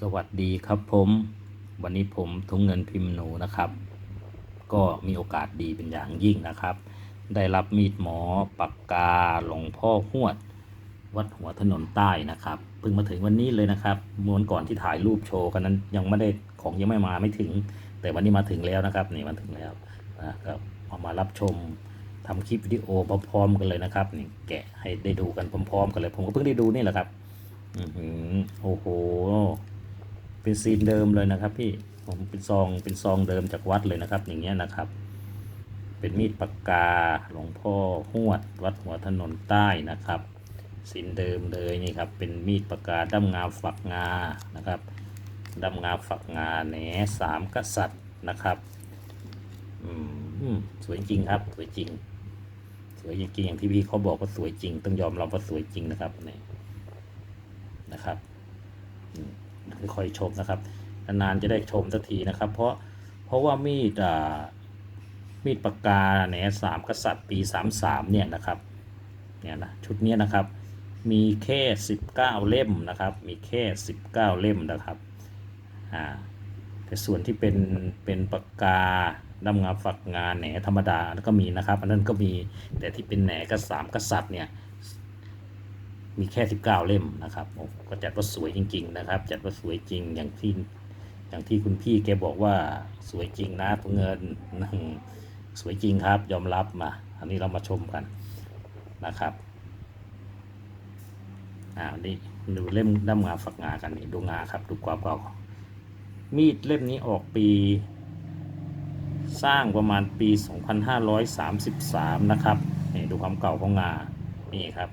สวัสดีครับผมวันนี้ผมทุงเงินพิมพ์หนูนะครับ ก็มีโอกาสดีเป็นอย่างยิ่งนะครับ ได้รับมีดหมอปากกาหลวงพ่อหวด วัดหัวถนนใต้นะครับเพิ่งมาถึงวันนี้เลยนะครับมวนก่อนที่ถ่ายรูปโชว์กันนั้นยังไม่ได้ของยังไม่มาไม่ถึง แต่วันนี้มาถึงแล้วนะครับนี่มาถึงแล้วนะครับเอามารับชมทำคลิปวิดีโอพร้อมๆกันเลยนะครับนี่แกะให้ได้ดูกันพร้อมๆกันเลย ผมก็เพิ่งได้ดูนี่แหละครับ อือหือโอ้โห เป็นซีนเดิมเลยนะครับ พี่ผมเป็นซองเป็นซองเดิมจากวัดเลยนะครับ อย่างเงี้ยนะครับ เป็นมีดปากกาหลวงพ่อหวด วัดหัวถนนใต้นะครับสินเดิมเลยนี่ครับเป็นมีดปากกาด้ามงาฝักงานะครับด้ามงาฝักงาแหนสามกษัตริย์นะครับอืมสวยจริงครับสวยจริง สวยจริงอย่างที่พี่เขาบอกว่าสวยจริง ต้องยอมรับว่าสวยจริงนะครับนี่นะครับ อืม ค่อยๆชมนะครับ นานๆจะได้ชมสักทีนะครับ เพราะเพราะว่ามีดมีดปากกาแหนสามกษัตริย์ปีสามสามเนี่ยนะครับเนี่ยนะชุดนี้นะครับมีแค่สิบเก้าเล่มนะครับ มีแค่สิบเก้าเล่มนะครับอ่าแต่ส่วนที่เป็นเป็นปากกาดำงาฝักงานแหนธรรมดาก็มีนะครับอันนั้นก็มีแต่ที่เป็นแหนกสามกษัตริย์เนี่ย มีแค่สิบเก้าเล่มนะครับก็จัดว่าสวยจริง ๆ นะครับ จัดว่าสวยจริงอย่างที่อย่างที่คุณพี่แกบอกว่าสวยจริงนะเงินสวยจริงครับ ยอมรับมา อันนี้เรามาชมกันนะครับอ่านี่ดูเล่มด้ามงาฝักงากันนี่ดูงาครับดูความเก่ามีดเล่มนี้ออกปี สร้างประมาณปี 2533 นะครับนี่ดูความเก่าของงานี่ครับ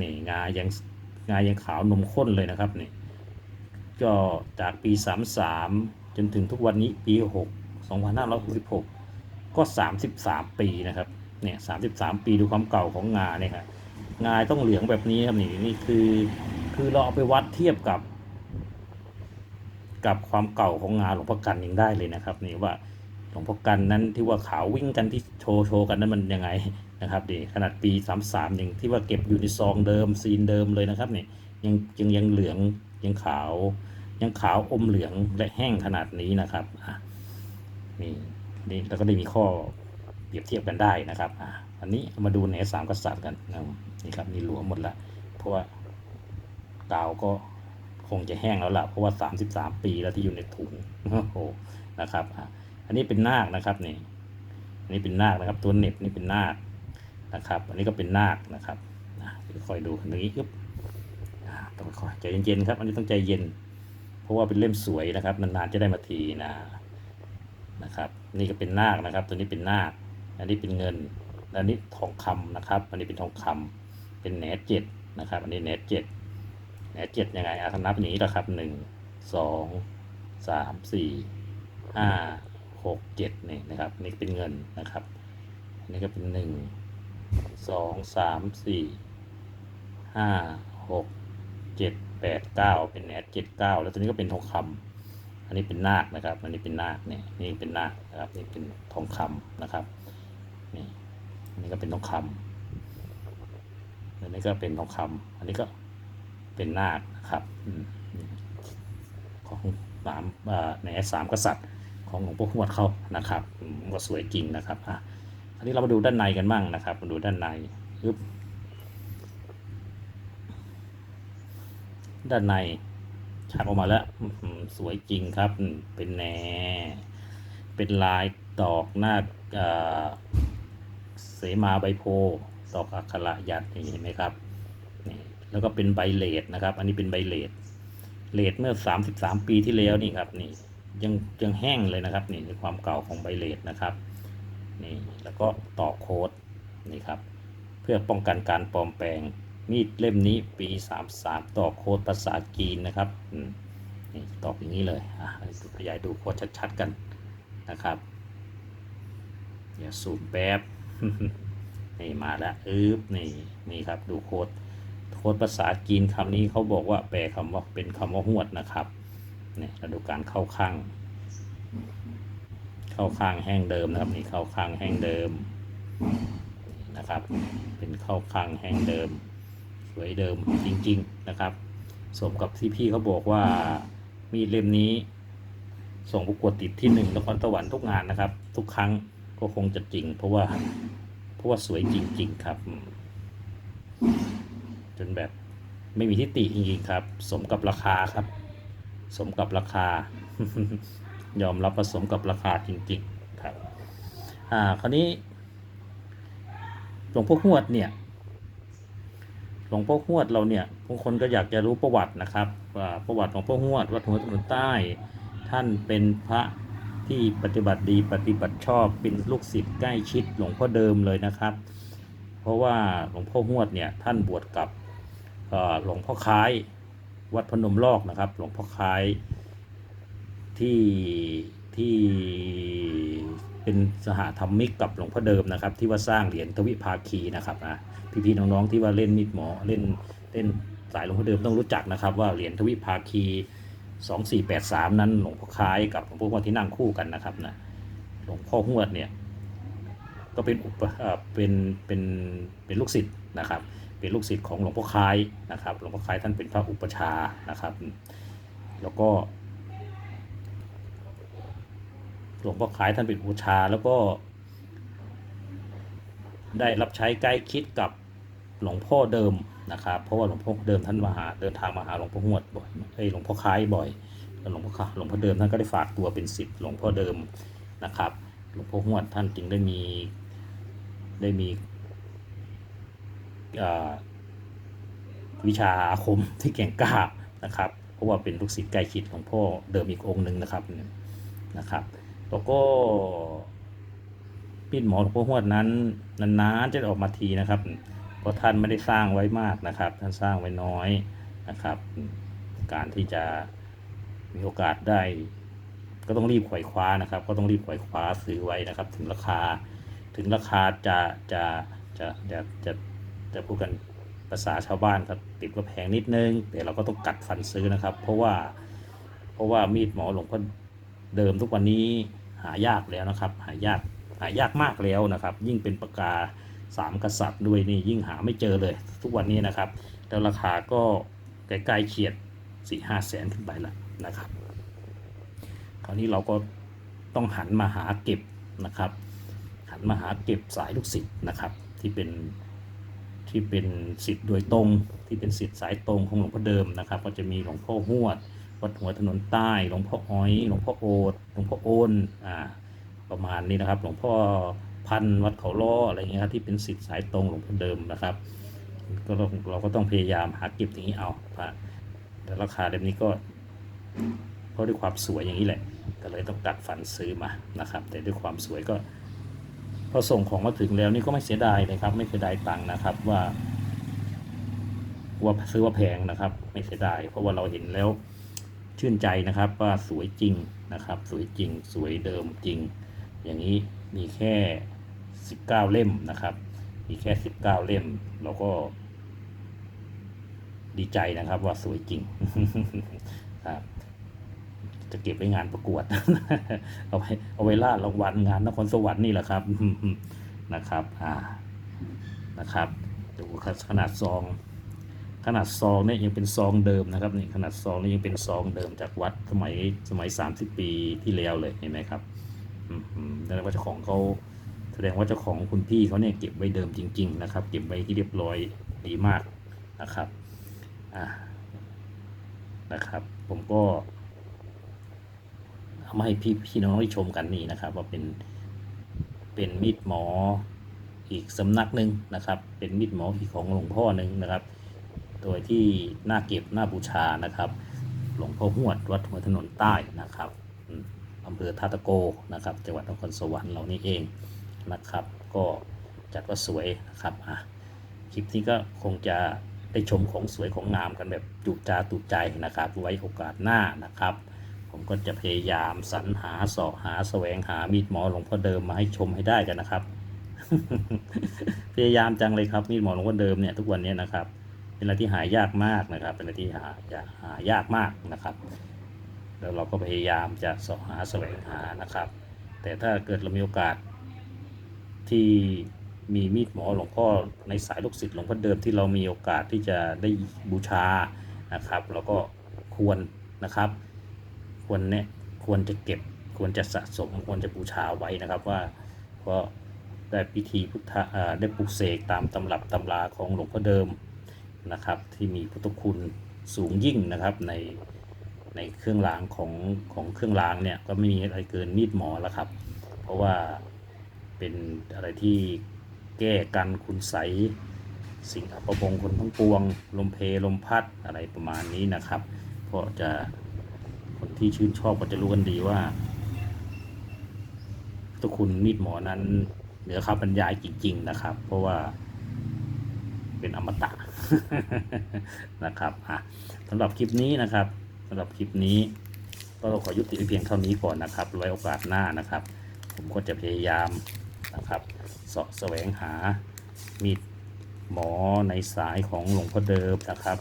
นี่งายังงายังขาวนมข้นเลยนะครับนี่ก็จากปี 33 จนถึงทุกวันนี้ปี 6 2566 ก็ 33 ปีนะครับเนี่ย33 ปีดูความเก่าของงาเนี่ยครับงาต้องเหลืองแบบนี้ครับนี่นี่คือคือเราเอาไปวัดเทียบกับ กับความเก่าของงาหลวงพ่อกันยังได้เลยนะครับนี่ว่าหลวงพ่อกันนั้นที่ว่าขาววิ่งกันที่โชว์โชว์กันนั้นมันยังไง นะครับดีขนาดปี 33ยังที่ว่าเก็บอยู่ในซองเดิมซีนเดิมเลยนะครับนี่ยังยังยังเหลืองยังขาว ยังขาวอมเหลืองและแห้งขนาดนี้นะครับอะนี่นี่แล้วก็ได้มีข้อเปรียบเทียบกันได้นะครับอะอันนี้มาดูในสามกษัตริย์กันนะนี่ครับนี่หลวมหมดละเพราะว่ากาวก็คงจะแห้งแล้วล่ะเพราะว่า 33 ปีแล้วที่อยู่ในถุงโอ้โหนะครับอะอันนี้เป็นนาคนะครับนี่อันนี้เป็นนาคนะครับ ตัวเน็บนี่เป็นนาค นะครับ อันนี้ก็เป็นนาคนะครับอะเดี๋ยวค่อยดูตรงนี้ปึ๊บต้องค่อยใจเย็นๆครับ อันนี้ต้องใจเย็น เพราะว่าเป็นเล่มสวยนะครับ นานๆจะได้มาทีนะนะครับ นี่ก็เป็นนาคนะครับ ตัวนี้เป็นนาค อันนี้เป็นเงิน อันนี้ทองคำนะครับ อันนี้เป็นทองคำเป็นแหนเจ็ดนะครับ อันนี้แหนเจ็ดแหนเจ็ดยังไงอะนับอย่างนี้ละครับหนึ่งสองสามสี่ห้าหกเจ็ดนี่นะครับ นี่เป็นเงินนะครับ อันนี้ก็เป็นหนึ่ง สองสามสี่ห้าหกเจ็ดแปดเก้าเป็นแอดเจ็ดเก้าแล้วตัวนี้ก็เป็นทองคำอันนี้เป็นนาคนะครับ อันนี้เป็นนาคเนี่ยนี่เป็นนาคนะครับนี่เป็นทองคำนะครับนี่อันนี้ก็เป็นทองคำอันนี้ก็เป็นทองคำอันนี้ก็เป็นนาคนะครับของสามอ่าในสามกษัตริย์ของหลวงพ่อหวดเขานะครับก็สวยจริงนะครับอะ อันนี้เรามาดูด้านในกันบ้างนะครับ มาดูด้านในอึ๊บด้านในฉากออกมาแล้วสวยจริงครับ เป็นแหนเป็นลายดอกหน้าเสมาใบโพดอกอักขระยัดนี่เห็นไหมครับนี่แล้วก็เป็นใบเลดนะครับ อันนี้เป็นใบเลดเลดเมื่อ 33 ปีที่แล้วนี่ครับนี่ยังยังแห้งเลยนะครับ นี่ในความเก่าของใบเลดนะครับ นี่แล้วก็ต่อโค้ดนี่ครับ เพื่อป้องกันการปลอมแปลง มีดเล่มนี้ปี 33 ต่อโค้ดภาษาจีนนะครับนี่ต่ออย่างนี้เลยอะขยายดูโค้ดชัดๆกันนะครับเดี๋ยวซูมแป๊บนี่มาแล้วอึ๊บนี่นี่ครับดูโค้ดโค้ดภาษาจีนคำนี้เขาบอกว่าแปลคำว่าเป็นคำว่าหวดนะครับนี่เราดูการเข้าข้าง เข้าข้างแห้งเดิมนะครับนี่เข้าข้างแห้งเดิมนะครับ เป็นเข้าข้างแห้งเดิม สวยเดิมจริง ๆนะครับสมกับที่พี่เขาบอกว่ามีดเล่มนี้ ส่งประกวดติดที่หนึ่งนครสวรรค์ทุกงานนะครับ ทุกครั้งก็คงจะจริง เพราะว่าเพราะว่าสวยจริง ๆ ครับ จนแบบไม่มีที่ติจริงๆครับ สมกับราคาครับ สมกับราคา ยอมรับว่าสมกับราคาจริงๆครับอ่าคราวนี้หลวงพ่อหวดเนี่ยหลวงพ่อหวดเราเนี่ยบางคนก็อยากจะรู้ประวัตินะครับว่าประวัติของพ่อหวดวัดหัวถนนใต้ ท่านเป็นพระที่ปฏิบัติดีปฏิบัติชอบเป็นลูกศิษย์ใกล้ชิดหลวงพ่อเดิมเลยนะครับ เพราะว่าหลวงพ่อหวดเนี่ยท่านบวชกับหลวงพ่อคล้าย วัดพนมลอกนะครับ หลวงพ่อคล้าย ที่ที่เป็นสหธรรมิกกับหลวงพ่อเดิมนะครับ ที่ว่าสร้างเหรียญทวิภาคีนะครับนะพี่ๆน้องๆที่ว่าเล่นมีดหมอเล่นเล่นสายหลวงพ่อเดิมต้องรู้จักนะครับ ว่าเหรียญทวิภาคี2483 นั้นหลวงพ่อคล้ายกับหลวงพ่อหวดที่นั่งคู่กันนะครับนะหลวงพ่อหวดเนี่ยก็เป็นอุปเป็นเป็นเป็นลูกศิษย์นะครับ เป็นลูกศิษย์ของหลวงพ่อคล้ายนะครับหลวงพ่อคล้ายท่านเป็นพระอุปชานะครับ แล้วก็ หลวงพ่อคล้ายท่านเป็นอุปชาแล้วก็ ได้รับใช้ใกล้คิดกับหลวงพ่อเดิมนะครับ เพราะว่าหลวงพ่อเดิมท่านมาหาเดินทางมาหาหลวงพ่อหวดบ่อยเอ้หลวงพ่อคล้ายบ่อยแล้วหลวงพ่อคล้าหลวงพ่อเดิมท่านก็ได้ฝากตัวเป็นศิษย์หลวงพ่อเดิมนะครับ หลวงพ่อหวดท่านจึงได้มีได้มีวิชาอาคมที่เก่งกล้านะครับ เพราะว่าเป็นลูกศิษย์ใกล้ชิดหลวงพ่อเดิมอีกองค์หนึ่งนะครับนะครับ แล้วก็มีดหมอหลวงพ่อหวดนั้นนานๆจะออกมาทีนะครับ เพราะท่านไม่ได้สร้างไว้มากนะครับ ท่านสร้างไว้น้อยนะครับ การที่จะมีโอกาสได้ ก็ต้องรีบไขว่คว้านะครับ ก็ต้องรีบไขว่คว้าซื้อไว้นะครับ ถึงราคา ถึงราคาจะจะจะจะจะจะพูดกันภาษาชาวบ้านครับติดว่าแพงนิดนึงแต่เราก็ต้องกัดฟันซื้อนะครับ เพราะว่าเพราะว่ามีดหมอหลวงพ่อเดิมทุกวันนี้ หายากแล้วนะครับ หายากหายากมากแล้วนะครับ ยิ่งเป็นปากกาสามกษัตริย์ด้วยนี่ยิ่งหาไม่เจอเลย ทุกวันนี้นะครับ แล้วราคาก็ใกล้ๆเฉียดสี่ห้าแสนขึ้นไปล้วนะครับ คราวนี้เราก็ต้องหันมาหาเก็บนะครับ หันมาหาเก็บสายลูกศิษย์นะครับ ที่เป็นที่เป็นศิษย์โดยตรงที่เป็นศิษย์สายตรงของหลวงพ่อเดิมนะครับ ก็จะมีหลวงพ่อหวด วัดหัวถนนใต้ หลวงพ่ออ้อย หลวงพ่อโอดหลวงพ่อโอนอ่าประมาณนี้นะครับ หลวงพ่อพันวัดเขาล้ออะไรเงี้ยครับที่เป็นศิษย์สายตรงหลวงพ่อเดิมนะครับก็เราก็ต้องพยายามหาเก็บอย่างนี้เอาพระแต่ราคาเล่มนี้ก็ เพราะด้วยความสวยอย่างนี้แหละ ก็เลยต้องกัดฟันซื้อมานะครับ แต่ด้วยความสวยก็พอส่งของมาถึงแล้วนี่ก็ไม่เสียดายเลยครับ ไม่เสียดายตังค์นะครับว่าว่าซื้อว่าแพงนะครับ ไม่เสียดายเพราะว่าเราเห็นแล้ว ชื่นใจนะครับว่าสวยจริงนะครับ สวยจริงสวยเดิมจริง อย่างนี้มีแค่ 19 เล่มนะครับ มีแค่ 19 เล่มเราก็ ดีใจนะครับว่าสวยจริงครับจะเก็บไว้งานประกวด เอาไว้เอาไว้ล่ารางวัลงานนครสวรรค์นี่แหละครับนะครับ อ่านะครับดูขนาดซอง ขนาดซองเนี่ยยังเป็นซองเดิมนะครับนี่ขนาดซองนี่ยังเป็นซองเดิมจากวัดสมัยสมัย 30 ปีที่แล้วเลยเห็นไหมครับแสดงว่าเจ้าของเขาแสดงว่าเจ้าของคุณพี่เขาเนี่ยเก็บไว้เดิมจริง ๆ นะครับ เก็บไว้ที่เรียบร้อยดีมากนะครับอ่านะครับ ผมก็เอามาให้พี่พี่น้องได้ชมกันนี่นะครับ ว่าเป็นเป็นมีดหมออีกสำนักหนึ่งนะครับ เป็นมีดหมออีกของหลวงพ่อหนึ่งนะครับ โดยที่น่าเก็บน่าบูชานะครับ หลวงพ่อหวดวัดหัวถนนใต้นะครับอำเภอท่าตะโกนะครับ จังหวัดนครสวรรค์เรานี่เองนะครับ ก็จัดว่าสวยนะครับอะคลิปนี้ก็คงจะได้ชมของสวยของงามกันแบบจุจาตุใจนะครับ ไว้โอกาสหน้านะครับ ผมก็จะพยายามสรรหาเสาะหาแสวงหามีดหมอหลวงพ่อเดิมมาให้ชมให้ได้กันนะครับ พยายามจังเลยครับมีดหมอหลวงพ่อเดิมเนี่ยทุกวันนี้นะครับ เป็นอะไรที่หายากมากนะครับ เป็นอะไรที่หาหายากมากนะครับ แล้วเราก็พยายามจะสาะหาแสวงหานะครับ แต่ถ้าเกิดเรามีโอกาสที่มีมีดหมอหลวงพ่อในสายลูกศิษย์หลวงพ่อเดิมที่เรามีโอกาสที่จะได้บูชานะครับแล้วก็ควรนะครับ ควรเนี่ยควรจะเก็บควรจะสะสมควรจะบูชาไว้นะครับว่าเพราะได้พิธีพุทธะได้ปลุกเสกตามตำรับตำราของหลวงพ่อเดิม นะครับที่มีพุทธคุณสูงยิ่งนะครับในในเครื่องรางของของเครื่องรางเนี่ยก็ไม่มีอะไรเกินมีดหมอแล้วครับ เพราะว่าเป็นอะไรที่แก้กันคุณใสสิ่งอัปมงคลทั้งปวง ลมเพลลมพัดอะไรประมาณนี้นะครับ เพราะจะคนที่ชื่นชอบก็จะรู้กันดีว่าทุคุณมีดหมอนั้นเหนือคำบรรยายจริง ๆ นะครับ เพราะว่าเป็นอมตะ นะครับอะสำหรับคลิปนี้นะครับสำหรับคลิปนี้ ก็เราขอยุติไว้เพียงเท่านี้ก่อนนะครับไว้โอกาสหน้านะครับ ผมก็จะพยายามนะครับเสาะแสวงหามีดหมอในสายของหลวงพ่อเดิมนะครับ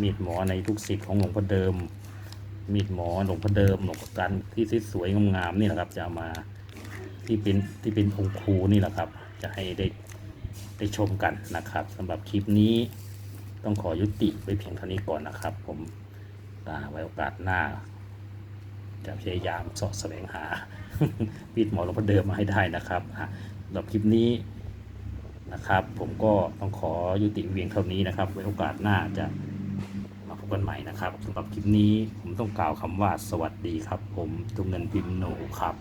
มีดหมอในทุกสิทธิ์ของหลวงพ่อเดิม มีดหมอหลวงพ่อเดิมหลวงพ่อกันที่สวยงามๆนี่แหละครับ จะมาที่เป็นที่เป็นองค์ครูนี่แหละครับ จะให้ได้ ได้ชมกันนะครับสำหรับคลิปนี้ต้องขอยุติไว้เพียงเท่านี้ก่อนนะครับ ผมอ่าไว้โอกาสหน้า จะพยายามสาะแสวงหามีดหมอหลวงพ่อเดิมมาให้ได้นะครับสำหรับคลิปนี้นะครับ ผมก็ต้องขอยุติเพียงเท่านี้นะครับ ไว้โอกาสหน้าจะมาพบกันใหม่นะครับสำหรับคลิปนี้ผมต้องกล่าวคำว่าสวัสดีครับ ผมตุงเงินพิมพ์โหนครับ